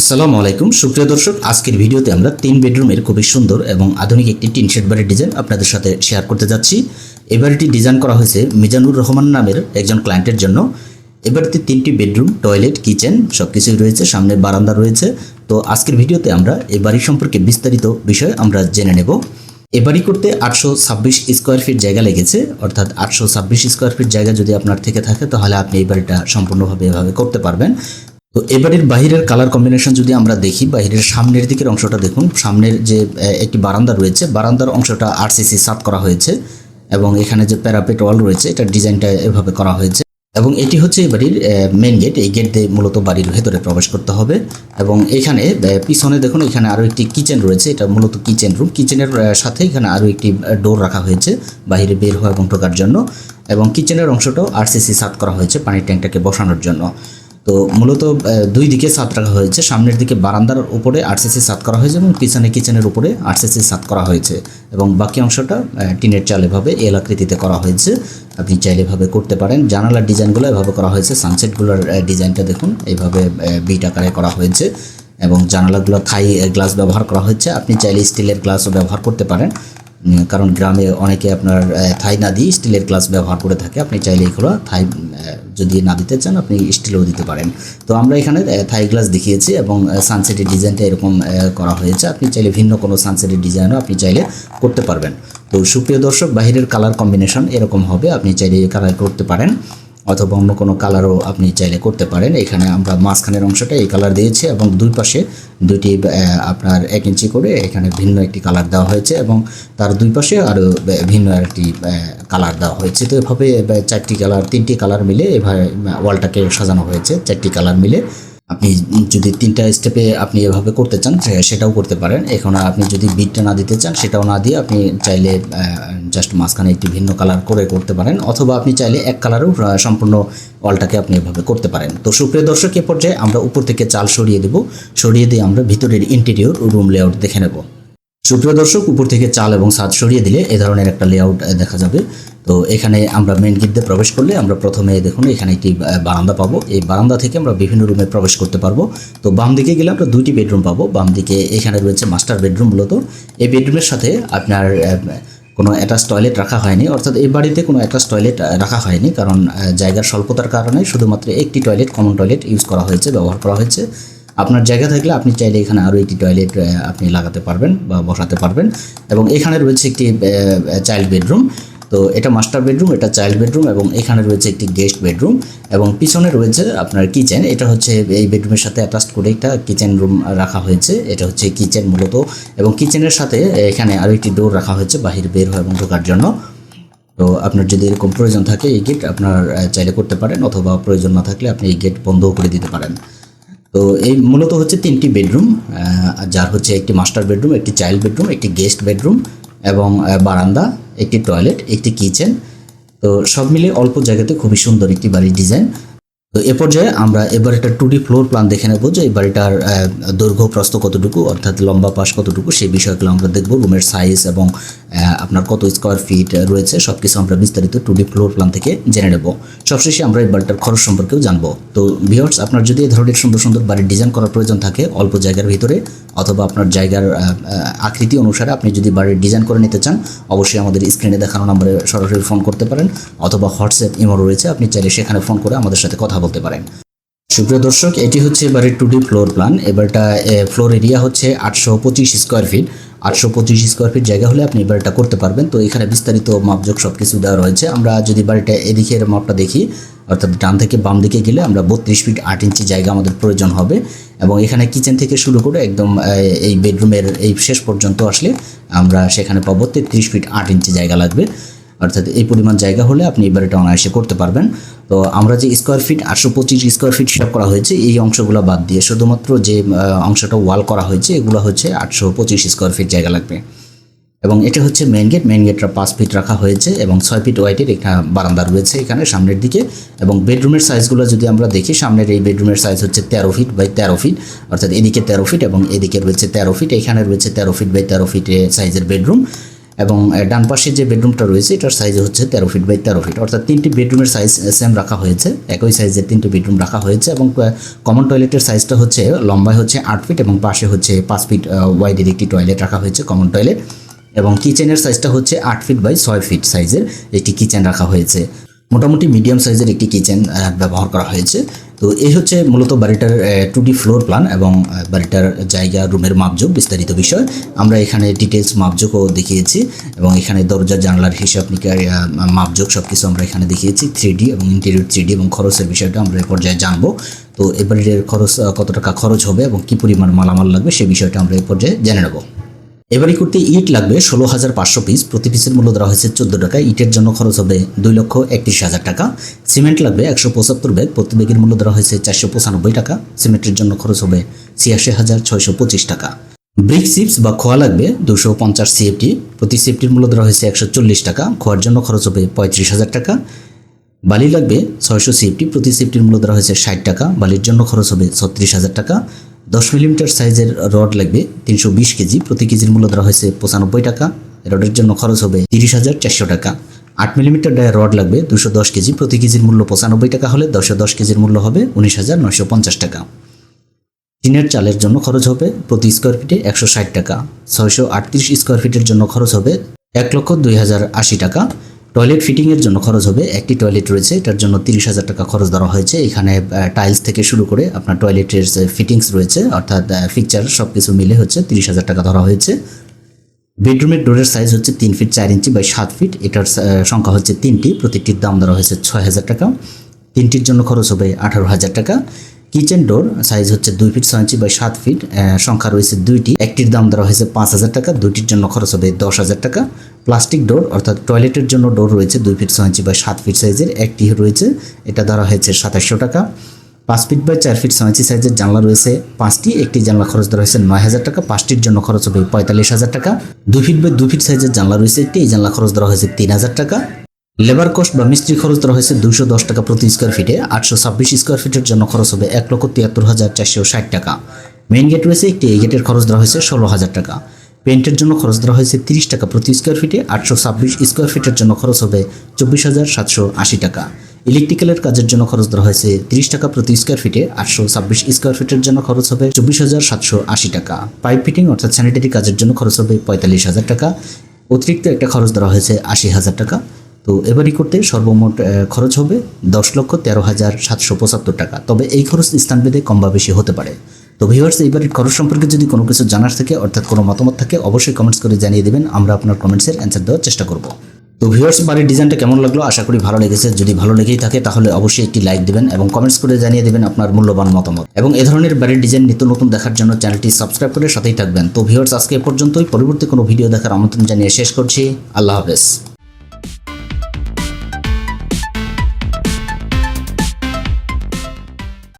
আসসালামু আলাইকুম। সুপ্রিয় দর্শক, আজকের ভিডিওতে আমরা তিন বেডরুমের খুবই সুন্দর এবং আধুনিক একটি টিন শেড বাড়ির ডিজাইন আপনাদের সাথে শেয়ার করতে যাচ্ছি। এই বাড়িটি ডিজাইন করা হয়েছে মিজানুর রহমান নামের একজন ক্লায়েন্টের জন্য। এ বাড়িতে তিনটি বেডরুম টয়লেট কিচেন সব কিছুই রয়েছে, সামনে বারান্দা রয়েছে। তো আজকের ভিডিওতে আমরা এ বাড়ি সম্পর্কে বিস্তারিত বিষয় আমরা জেনে নেব। এ বাড়ি করতে আটশো ছাব্বিশ স্কোয়ার ফিট জায়গা লেগেছে, অর্থাৎ আটশো ছাব্বিশ স্কোয়ার ফিট জায়গা যদি আপনার থেকে থাকে, তাহলে আপনি এই বাড়িটা সম্পূর্ণভাবে এভাবে করতে পারবেন। তো এবারের বাহিরের কালার কম্বিনেশন যদি আমরা দেখি, বাহিরের সামনের দিকের অংশটা দেখুন, সামনের যে একটি বারান্দা রয়েছে, বারান্দার অংশটা আরসিসি সাত করা হয়েছে এবং এখানে যে প্যারাপেট ওয়াল রয়েছে, এটার ডিজাইনটা এভাবে করা হয়েছে এবং এটি হচ্ছে বাড়ির মেন গেট এই গেট দিয়ে মূলত বাড়ির ভেতরে প্রবেশ করতে হবে এবং এখানে পিছনে দেখুন, এখানে আরও একটি কিচেন রয়েছে, এটা মূলত কিচেন রুম কিচেনের সাথে এখানে আরও একটি ডোর রাখা হয়েছে বাহিরে বের হওয়া এবং ঢোকার জন্য এবং কিচেনের অংশটাও আরসিসি সাত করা হয়েছে পানির ট্যাঙ্কটাকে বসানোর জন্য। তো মূলত দুই দিকে ছাদ রাখা হয়েছে। সামনের দিকে বারান্দার উপরে আরসিসি ছাদ করা হয়েছে এবং পিছনে কিচেনের উপরে আরসিসি ছাদ করা হয়েছে এবং বাকি অংশটা টিনের চাল এভাবে এল আকৃতিতে করা হয়েছে। আপনি চাইলে এভাবে করতে পারেন। জানালার ডিজাইনগুলো এভাবে করা হয়েছে। সানসেটগুলোর ডিজাইনটা দেখুন এইভাবে বিট আকারে করা হয়েছে এবং জানালাগুলো থাই গ্লাস ব্যবহার করা হয়েছে। আপনি চাইলে স্টিলের গ্লাসও ব্যবহার করতে পারেন। কারণ গ্রামে অনেকে আপনার থাই না দিয়ে স্টিলের গ্লাস ব্যবহার করে থাকে। আপনি চাইলে এগুলো থাই যদি না দিতে চান, আপনি স্টিলও দিতে পারেন। তো আমরা এখানে থাই গ্লাস দেখিয়েছি এবং সানসেটের ডিজাইনটা এরকম করা হয়েছে। আপনি চাইলে ভিন্ন কোনো সানসেটের ডিজাইনও আপনি চাইলে করতে পারবেন। তো সুপ্রিয় দর্শক, বাহিরের কালার কম্বিনেশন এরকম হবে। আপনি চাইলে কালার করতে পারেন। অথবা অন্য কোনো কালারও আপনি চাইলে করতে পারেন। এখানে আমরা মাঝখানের অংশটা এই কালার দিয়েছি এবং দুই পাশে দুইটি আপনার এক ইঞ্চি করে এখানে ভিন্ন একটি কালার দেওয়া হয়েছে এবং তার দুই পাশে আরও ভিন্ন একটি কালার দেওয়া হয়েছে। তো এভাবে চারটি কালার, তিনটি কালার মিলে এভাবে ওয়ালটাকে সাজানো হয়েছে। চারটি কালার মিলে আপনি যদি তিনটা স্টেপে আপনি এভাবে করতে চান সেটাও করতে পারেন। এখন আপনি যদি বিটটা না দিতে চান, সেটাও না দিয়ে আপনি চাইলে জাস্ট মাঝখানে একটি ভিন্ন কালার করে করতে পারেন, অথবা আপনি চাইলে এক কালারেও সম্পূর্ণ ওয়ালটাকে আপনি এভাবে করতে পারেন। তো সুপ্রিয় দর্শক, এ পর্যায়ে আমরা উপর থেকে চাল সরিয়ে দেব। সরিয়ে দিয়ে আমরা ভিতরের ইন্টেরিয়র রুম লেআউট দেখে নেব। সুপ্রিয় দর্শক, উপর থেকে চাল এবং ছাদ সরিয়ে দিলে এ ধরনের একটা লেআউট দেখা যাবে। তো এখানে আমরা মেন গেট দিয়ে প্রবেশ করলে আমরা প্রথমে দেখুন এখানে একটি বারান্দা পাবো। এই বারান্দা থেকে আমরা বিভিন্ন রুমে প্রবেশ করতে পারব। তো বাম দিকে গেলে আমরা দুইটি বেডরুম পাবো। বাম দিকে এখানে রয়েছে মাস্টার বেডরুম মূলত। এই বেডরুমের সাথে আপনার কোনো অ্যাটাচ টয়লেট রাখা হয়নি। অর্থাৎ এই বাড়িতে কোনো অ্যাটাচ টয়লেট রাখা হয়নি। কারণ জায়গার স্বল্পতার কারণে শুধুমাত্র একটি টয়লেট কমন টয়লেট ইউজ করা হয়েছে, ব্যবহার করা হয়েছে। আপনার জায়গা থাকলে আপনি চাইলে এখানে আরও একটি টয়লেট আপনি লাগাতে পারবেন বা বসাতে পারবেন। এবং এখানে রয়েছে একটি চাইল্ড বেডরুম তো এটা মাস্টার বেডরুম এটা চাইল্ড বেডরুম এবং এখানে রয়েছে একটি গেস্ট বেডরুম এবং পিছনে রয়েছে আপনার কিচেন এটা হচ্ছে এই বেডরুমের সাথে অ্যাটাচ করে একটা কিচেন রুম রাখা হয়েছে। এটা হচ্ছে কিচেন মূলত এবং কিচেনের সাথে এখানে আরও একটি ডোর রাখা হয়েছে বাহির বের হয় এবং ঢোকার জন্য। তো আপনার যদি এরকম প্রয়োজন থাকে এই গেট আপনার চাইলে করতে পারেন অথবা প্রয়োজন না থাকলে আপনি এই গেট বন্ধও করে দিতে পারেন। তো এই মূলত হচ্ছে তিনটি বেডরুম যার হচ্ছে একটি মাস্টার বেডরুম একটি চাইল্ড বেডরুম একটি গেস্ট বেডরুম এবং বারান্দা, একটি টয়লেট একটি কিচেন তো সব মিলে অল্প জায়গাতে খুবই সুন্দর একটি বাড়ির ডিজাইন তো এ পর্যায়ে আমরা এবার একটা টু ডি ফ্লোর প্ল্যান দেখে নেব যে এই বাড়িটার দৈর্ঘ্য প্রস্ত কতটুকু, অর্থাৎ লম্বা পাশ কতটুকু, সেই বিষয়গুলো আমরা দেখব। রুমের সাইজ এবং আপনার কত স্কোয়ার ফিট রয়েছে সব কিছু আমরা বিস্তারিত টু ডি ফ্লোর প্ল্যান থেকে জেনে নেব। সবশেষে আমরা এই বাড়িটার খরচ সম্পর্কেও জানব। তো ভিউয়ার্স আপনার যদি এই ধরনের সুন্দর সুন্দর বাড়ির ডিজাইন করার প্রয়োজন থাকে, অল্প জায়গার ভিতরে, অথবা আপনার জায়গার আকৃতি অনুসারে আপনি যদি বাড়ির ডিজাইন করে নিতে চান, অবশ্যই আমাদের স্ক্রিনে দেখানো নম্বরে সরাসরি ফোন করতে পারেন, অথবা হোয়াটসঅ্যাপ ইমো রয়েছে, আপনি চাইলে সেখানে ফোন করে আমাদের সাথে কথা বলতে পারেন। সুপ্রিয় দর্শক, এটি হচ্ছে এবারে টু ডি ফ্লোর প্ল্যান এবারটা ফ্লোর এরিয়া হচ্ছে আটশো পঁচিশ স্কোয়ার ফিট আটশো পঁচিশ স্কোয়ার ফিট জায়গা হলে আপনি এবারটা করতে পারবেন। তো এখানে বিস্তারিত মাপযোগ সব কিছু দেওয়া রয়েছে। আমরা যদি বাড়িটা এদিকের মাপটা দেখি, অর্থাৎ ডান থেকে বাম দিকে গেলে আমরা বত্রিশ ফিট আট ইঞ্চি জায়গা আমাদের প্রয়োজন হবে। এবং এখানে কিচেন থেকে শুরু করে একদম এই বেডরুমের এই শেষ পর্যন্ত আসলে আমরা সেখানে পাবো তেত্রিশ ফিট আট ইঞ্চি জায়গা লাগবে। অর্থাৎ এই পরিমাণ জায়গা হলে আপনি এবার এটা অনায়াসে করতে পারবেন। তো আমরা যে স্কোয়ার ফিট আটশো পঁচিশ স্কোয়ার ফিট হিসাব করা হয়েছে, এই অংশগুলো বাদ দিয়ে শুধুমাত্র যে অংশটা ওয়াল করা হয়েছে, এগুলো হচ্ছে আটশো পঁচিশ স্কোয়ার ফিট জায়গা লাগবে। এবং এটা হচ্ছে মেন গেট মেন গেটটা পাঁচ ফিট রাখা হয়েছে এবং ছয় ফিট ওয়াইটের একটা বারান্দা রয়েছে এখানে সামনের দিকে। এবং বেডরুমের সাইজগুলো যদি আমরা দেখি, সামনের এই বেডরুমের সাইজ হচ্ছে তেরো ফিট বাই তেরো ফিট অর্থাৎ এদিকে তেরো ফিট এবং এদিকে রয়েছে তেরো ফিট এখানে রয়েছে তেরো ফিট বাই তেরো ফিট সাইজের বেডরুম এবং ডান পাশে যে বেডরুমটা রয়েছে, এটার সাইজ হচ্ছে তেরো ফিট বাই তেরো ফিট অর্থাৎ তিনটি বেডরুমের সাইজ সেম রাখা হয়েছে। একই সাইজের তিনটি বেডরুম রাখা হয়েছে এবং কমন টয়লেটের সাইজটা হচ্ছে, লম্বায় হচ্ছে আট ফিট এবং পাশে হচ্ছে পাঁচ ফিট ওয়াইডের একটি টয়লেট রাখা হয়েছে কমন টয়লেট এবং কিচেনের সাইজটা হচ্ছে আট ফিট বাই ছয় ফিট সাইজের একটি কিচেন রাখা হয়েছে। মোটামুটি মিডিয়াম সাইজের একটি কিচেন ব্যবহার করা হয়েছে। তো এই হচ্ছে মূলত বাড়িটার ডি ফ্লোর প্ল্যান এবং বাড়িটার জায়গা, রুমের মাপযোগ বিস্তারিত বিষয়। আমরা এখানে ডিটেলস মাপযোগও দেখিয়েছি এবং এখানে দরজা, জানলার হিসাব নিকার মাপযোগ সব কিছু আমরা এখানে দেখিয়েছি। থ্রি এবং ইন্টেরিয়র থ্রি এবং খরচের বিষয়টা আমরা এই পর্যায়ে জানব। তো এ বাড়ির খরচ, কত টাকা খরচ হবে এবং কী পরিমাণ মালামাল লাগবে সেই বিষয়টা আমরা এই পর্যায়ে জেনে নেব। এবারই করতে ইট লাগবে, ষোলো হাজার পাঁচশো পিস প্রতি পিসের মূল্য দেওয়া হয়েছে চোদ্দ টাকা। ইটের জন্য খরচ হবে দুই লক্ষ একত্রিশ হাজার টাকা। সিমেন্ট লাগবে একশো পঁচাত্তর ব্যাগ। প্রতি ব্যাগের মূল্য দেওয়া হয়েছে চারশো পঁচানব্বই টাকা। সিমেন্টের জন্য খরচ হবে ছিয়াশি হাজার ছয়শো পঁচিশ টাকা। ব্রিক চিপস বা খোয়া লাগবে দুশো পঞ্চাশ সিএফটি। প্রতি সিএফটির মূল্য দেওয়া হয়েছে একশো চল্লিশ টাকা। খোয়ার জন্য খরচ হবে পঁয়ত্রিশ হাজার টাকা। বালি লাগবে ছয়শো সিএফটি। প্রতি সিএফটির মূল্য ধরা হয়েছে ষাট টাকা। বালির জন্য খরচ হবে ছত্রিশ হাজার টাকা। দশ মিলিমিটার সাইজের রড লাগবে, তিনশো বিশ কেজি। প্রতি কেজির মূল্য ধরা হয়েছে পঁচানব্বই টাকা। রডের জন্য খরচ হবে তিরিশ হাজার চারশো টাকা। আট মিলিমিটার ডায়ের রড লাগবে, দুশো দশ কেজি। প্রতি কেজির মূল্য পঁচানব্বই টাকা হলে দশশো দশ কেজির মূল্য হবে উনিশ হাজার নয়শো পঞ্চাশ টাকা। টিনের চালের জন্য খরচ হবে প্রতি স্কোয়ার ফিটে একশো ষাট টাকা। ছয়শো আটত্রিশ স্কোয়ার ফিটের জন্য খরচ হবে এক লক্ষ দুই হাজার আশি টাকা। টয়লেট ফিটিংয়ের জন্য খরচ হবে। একটি টয়লেট রয়েছে, এটার জন্য তিরিশ হাজার টাকা খরচ ধরা হয়েছে। এখানে টাইলস থেকে শুরু করে আপনার টয়লেটের ফিটিংস রয়েছে, অর্থাৎ ফিকচার সব কিছু মিলে হচ্ছে তিরিশ হাজার টাকা ধরা হয়েছে। বেডরুমের ডোরের সাইজ হচ্ছে তিন ফিট চার ইঞ্চি বাই সাত ফিট এটার সংখ্যা হচ্ছে তিনটি, প্রতিটির দাম ধরা হয়েছে ছয় হাজার টাকা। তিনটির জন্য খরচ হবে আঠারো হাজার টাকা। কিচেন ডোর, সাইজ হচ্ছে দুই ফিট, ছয় ইঞ্চি বাই সাত ফিট সংখ্যা রয়েছে দুইটি। একটির দাম ধরা হয়েছে পাঁচ হাজার টাকা, দুইটির জন্য খরচ হবে দশ হাজার টাকা। প্লাস্টিক ডোর, অর্থাৎ টয়লেটের জন্য ডোর রয়েছে দুই ফিট, ছয় ইঞ্চি বাই সাত ফিট সাইজের। একটি রয়েছে, এটা ধরা হয়েছে সাতাশশো টাকা। পাঁচ ফিট বাই চার ফিট, ছয় সাইজের জানলা রয়েছে পাঁচটি। একটি জানলা খরচ ধরা হয়েছে নয় হাজার টাকা, পাঁচটির জন্য খরচ হবে পঁয়তাল্লিশ হাজার টাকা। দুই ফিট বাই দুই ফিট সাইজের জানলা রয়েছে একটি, এই জানলা খরচ ধরা হয়েছে তিন হাজার টাকা। লেবার কস্ট বা মিস্ত্রি খরচ ধরা হয়েছে দুশো দশ টাকা প্রতি স্কোয়ার ফিটে আটশো ছাব্বিশ স্কোয়ার ফিটের জন্য খরচ হবে এক লক্ষ তিয়াত্তর হাজার চারশো ষাট টাকা। মেইন গেট রয়েছে একটি, এই গেটের খরচ ধরা হয়েছে ষোলো হাজার টাকা। পেন্টের জন্য খরচ ধরা হয়েছে তিরিশ টাকা প্রতি স্কোয়ার ফিটে আটশো ছাব্বিশ স্কোয়ার ফিটের জন্য খরচ হবে চব্বিশ হাজার সাতশো আশি টাকা। ইলেকট্রিক্যালের কাজের জন্য খরচ ধরা হয়েছে তিরিশ টাকা প্রতি স্কোয়ার ফিটে আটশো ছাব্বিশ স্কোয়ার ফিটের জন্য খরচ হবে চব্বিশ হাজার সাতশো আশি টাকা। পাইপ ফিটিং অর্থাৎ স্যানিটারি কাজের জন্য খরচ হবে পঁয়তাল্লিশ হাজার টাকা। অতিরিক্ত একটা খরচ ধরা হয়েছে আশি হাজার টাকা। তো এবারই করতে সর্বমোট খরচ হবে দশ লক্ষ তেরো হাজার সাতশো পঁচাত্তর টাকা। তবে এই খরচ স্থান স্থানভেদে কম বা বেশি হতে পারে। তো ভিউয়ার্স এইবারের খরচ সম্পর্কে যদি কোনো কিছু জানার থাকে, অর্থাৎ কোনো মতামত থাকে, অবশ্যই কমেন্টস করে জানিয়ে দেবেন, আমরা আপনার কমেন্টসের অ্যান্সার দেওয়ার চেষ্টা করব। তো ভিউয়ার্স বাড়ির ডিজাইনটা কেমন লাগল? আশা করি ভালো লেগেছে। যদি ভালো লেগেই থাকে, তাহলে অবশ্যই একটি লাইক দেবেন এবং কমেন্টস করে জানিয়ে দেবেন আপনার মূল্যবান মতামত। এবং এ ধরনের বাড়ির ডিজাইন নিত্য নতুন দেখার জন্য চ্যানেলটি সাবস্ক্রাইব করে সাথেই থাকবেন। তো ভিউয়ার্স আজকে এ পর্যন্তই। পরবর্তী কোনো ভিডিও দেখার আমন্ত্রণ জানিয়ে শেষ করছি। আল্লাহ হাফেজ।